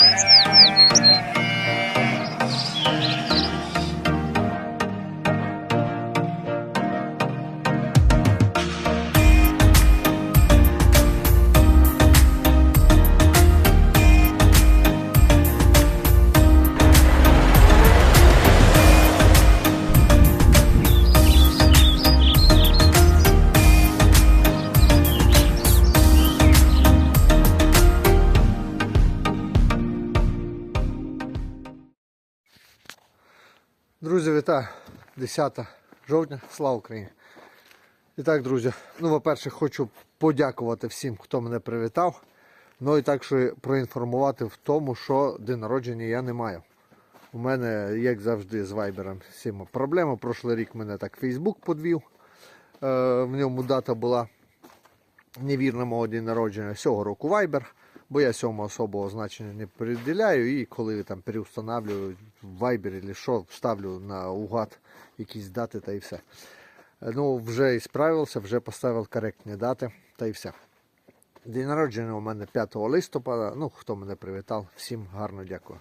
Yeah. Друзі, вітаю! 10 жовтня, слава Україні! І так, друзі, ну, по-перше, хочу подякувати всім, хто мене привітав. Ну і також проінформувати в тому, що день народження я не маю. У мене, як завжди, з вайбером всіма проблема. Прошлий рік мене так Фейсбук подвів. Е, в ньому дата була невірна мого день народження цього року Viber, бо я сьому особого значення не приділяю і коли там переустанавлюю в Viber чи що, ставлю на угад якісь дати та і все. Ну, вже і справився, вже поставив коректні дати та і все. День народження у мене 5 листопада. Ну, хто мене привітав, всім гарно дякую.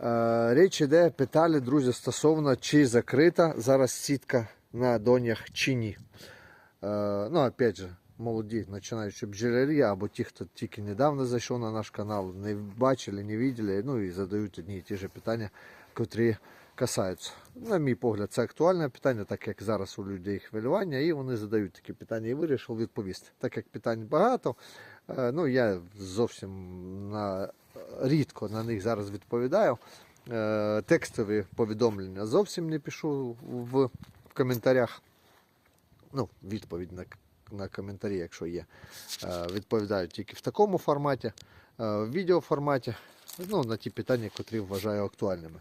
Е, річ іде, питали, друзі, стосовно чи закрита зараз сітка на донях чи ні. Е, ну, опять же, молоді, починаючи бджолярі, або ті, хто тільки недавно зайшов на наш канал, не бачили, не бачили, ну і задають одні і ті ж питання, котрі касаються. На мій погляд, це актуальне питання, так як зараз у людей хвилювання, і вони задають такі питання і вирішив відповісти. Так як питань багато, е, ну я зовсім на, рідко на них зараз відповідаю. Е, Текстові повідомлення зовсім не пишу в, в коментарях ну, відповідь на, на коментарі, якщо є. Е, відповідаю тільки в такому форматі, е, в відеоформаті, ну, на ті питання, котрі вважаю актуальними.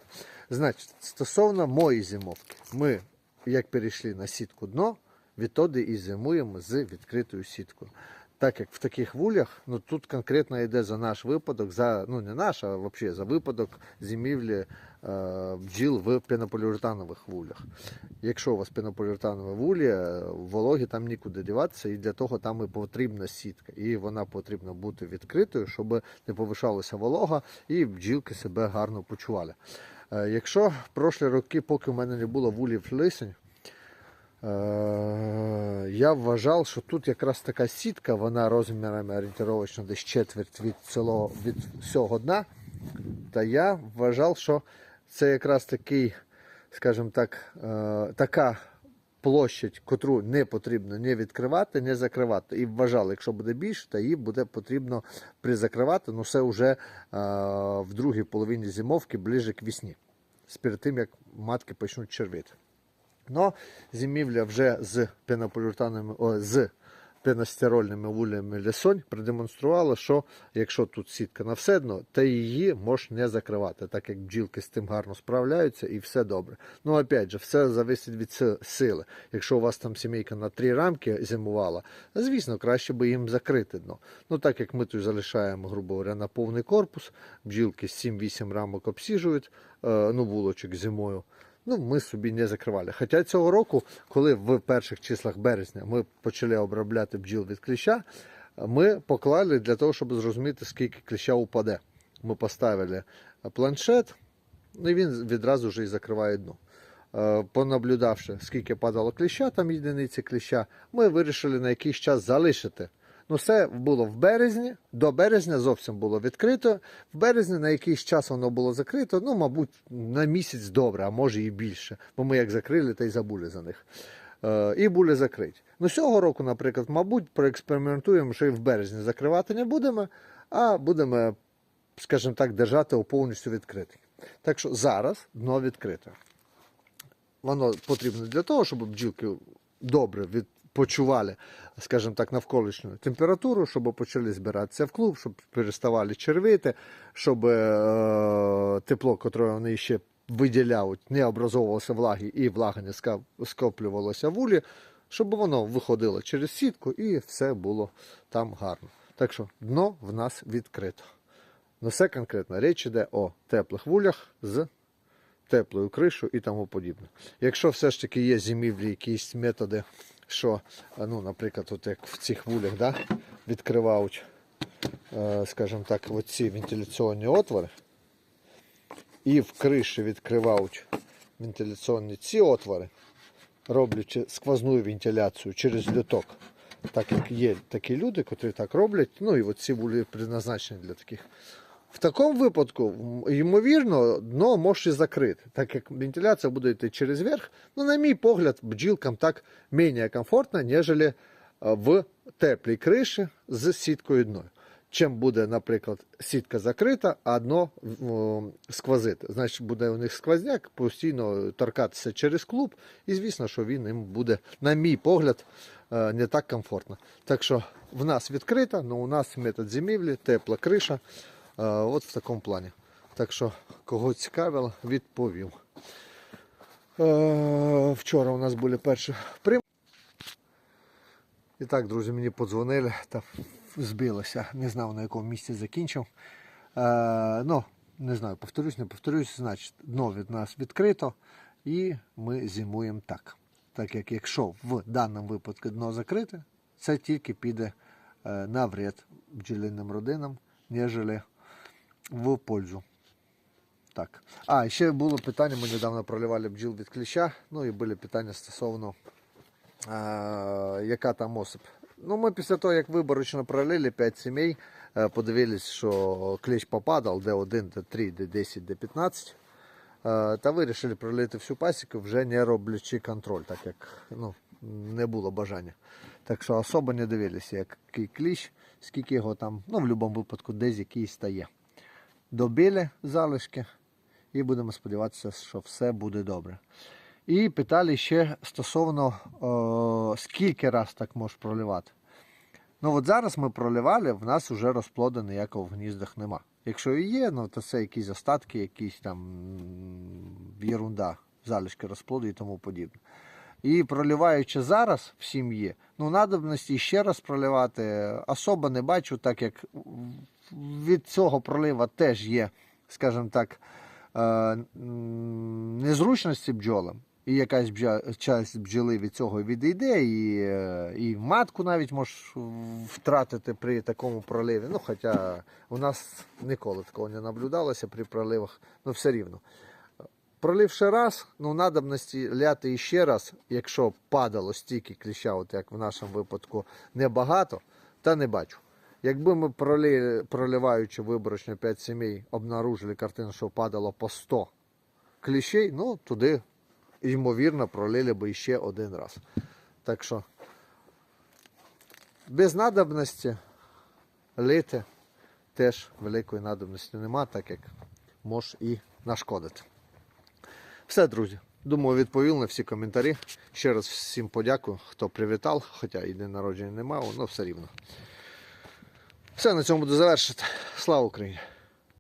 Значить, стосовно моєї зимовки, ми, як перейшли на сітку дно, відтоді і зимуємо з відкритою сіткою. Так як в таких вулях, ну тут конкретно йде за наш випадок, за ну не наш, а взагалі за випадок зимівлі бджіл в пенополіуретанових вулях. Якщо у вас пенополіуретанові вулі, е, вологі там нікуди діватися, і для того там і потрібна сітка. І вона потрібна бути відкритою, щоб не повишалася волога і бджілки себе гарно почували. Е, Якщо в прошлі роки, поки в мене не було вулів лисень, Е, Я вважав, що тут якраз така сітка, вона розмірами орієнтировочно десь четверть від цілого від всього дна. Та я вважав, що це якраз такий, скажімо так, е, така площадь, котру не потрібно не відкривати, не закривати. І вважав, якщо буде більше, то її буде потрібно призакривати. Ну це вже е, в другій половині зимовки, ближе к весні. Перед тим, як матки почнуть червити. Но зимівля вже з пенополіуретановими, з пеностерольними вулями лісонь продемонструвала, що якщо тут сітка на все дно, то її можна не закривати, так як бджілки з тим гарно справляються і все добре. Ну, опять же, все залежить від сили. Якщо у вас там сімейка на три рамки зимувала, звісно, краще би їм закрити дно. Ну, так як ми тут залишаємо, грубо говоря, на повний корпус, бджілки з 7-8 рамок обсіжують, е, ну, вулочок зимою. Ну, ми собі не закривали. Хоча цього року, коли в перших числах березня ми почали обробляти бджіл від кліща, ми поклали для того, щоб зрозуміти, скільки кліща упаде. Ми поставили планшет, ну, і він відразу вже і закриває дно. Е, Понаблюдавши, скільки падало кліща, там єдиниці кліща, ми вирішили на якийсь час залишити. Ну, це було в березні, до березня зовсім було відкрито. В березні на якийсь час воно було закрито, ну, мабуть, на місяць добре, а може і більше. Бо ми як закрили, та й забули за них. Е, і були закриті. Ну, цього року, наприклад, мабуть, проекспериментуємо, що і в березні закривати не будемо, а будемо, скажімо так, держати у повністю відкритий. Так що зараз дно відкрите. Воно потрібно для того, щоб бджілки добре відпочивали, скажімо так, навколишню температуру, щоб почали збиратися в клуб, щоб переставали червити, щоб е, тепло, яке вони ще виділяють, не образовувалося влаги і влага не скоплювалася в улі, щоб воно виходило через сітку і все було там гарно. Так що дно в нас відкрито. Ну, все конкретно річ іде о теплих вулях з теплою кришою і тому подібне. Якщо все ж таки є зимівлі якісь методи, що, е, ну, наприклад, от як в цих вулях да, відкривають, е, скажімо так, оці вентиляційні отвори, і в криші відкривають вентиляційні ці отвори, роблячи сквозну вентиляцію через люток. Так як є такі люди, котрі так роблять, ну і от ці були призначені для таких. В такому випадку, ймовірно, дно може закрити, так як вентиляція буде йти через верх. Ну, на мій погляд, бджілкам так менш комфортно, ніж е, в теплій криші з сіткою дною. Чим буде, наприклад, сітка закрита, а дно сквозити. Значить, буде у них сквозняк постійно торкатися через клуб, і звісно, що він їм буде, на мій погляд, е, не так комфортно. Так що в нас відкрита, але у нас метод зимівлі, тепла криша. Е, От в такому плані. Так що, кого цікавило, відповів. Е, Вчора у нас були перші прийми. І так, друзі, мені подзвонили та збилося. Не знав на якому місці закінчив. Е, ну, не знаю, повторюсь, не повторюсь, значить, дно від нас відкрито і ми зимуємо так. Так як якщо в даному випадку дно закрите, це тільки піде на вред бджолиним родинам, нежели в пользу. Так. А, ще було питання, ми недавно проливали бджіл від кліща, ну і були питання стосовно а, яка там осип. Ну, ми після того, як виборочно пролили 5 сімей, е, подивились, що кліщ попадав, де 1, де 3, де 10, де 15. Е, Та вирішили пролити всю пасіку, вже не роблячи контроль, так як ну, не було бажання. Так що особо не дивилися, який кліщ, скільки його там, ну в будь-якому випадку, десь який стає. Добили залишки і будемо сподіватися, що все буде добре. І питали ще стосовно о, скільки раз так можеш проливати. Ну от зараз ми проливали, в нас вже розплоду ніякого в гніздах нема. Якщо і є, ну то це якісь остатки, якісь там єрунда, залишки розплоду і тому подібне. І проливаючи зараз в сім'ї, ну надобності ще раз проливати особо не бачу, так як від цього пролива теж є, скажімо так, е, незручності бджолам. І якась часть бджоли від цього відійде, і, е, і матку навіть можеш втратити при такому проливі. Ну, хоча у нас ніколи такого не наблюдалося при проливах, ну все рівно. Проливши раз, ну надобності ляти іще раз, якщо падало стільки кліща, от як в нашому випадку, небагато, та не бачу. Якби ми проли, проливаючи виборочно 5 сімей, обнаружили картину, що падало по 100 кліщей, ну туди, ймовірно, пролили би ще один раз. Так що без надобності лити теж великої надобності нема, так як може і нашкодити. Все, друзі. Думаю, відповів на всі коментарі. Ще раз всім подякую, хто привітав, хоча і день народження не мав, але все рівно. Все, на цьому буду завершити. Слава Україні!